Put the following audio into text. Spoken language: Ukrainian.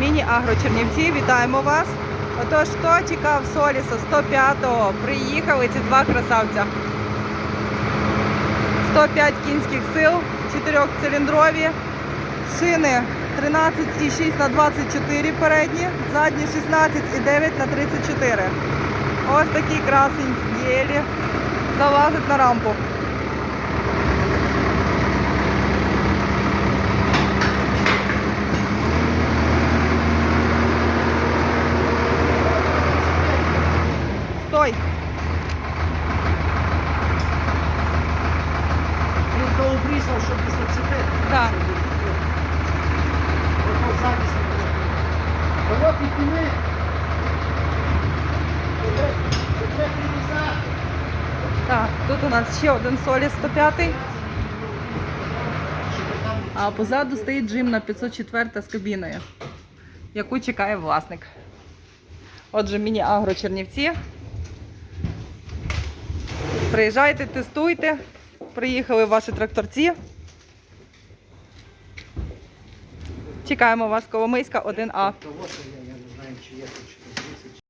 Міні-агро Чернівці, вітаємо вас. Отож, хто чекав Соліса 105-го, приїхали ці два красавця. 105 кінських сил, 4-циліндрові, шини 13,6 на 24 передні, задні 16,9 на 34. Ось такий красень єлі залазить на рампу. Обрізав, щоб не зацепити. Так. Ото захист не. Кого підніми? Так, тут у нас ще один Соліс 105. А позаду стоїть джим на 504 з кабіною, яку чекає власник. Отже, міні-агро Чернівці. Приїжджайте, тестуйте. Приїхали ваші тракторці. Чекаємо вас Коломийська 1А.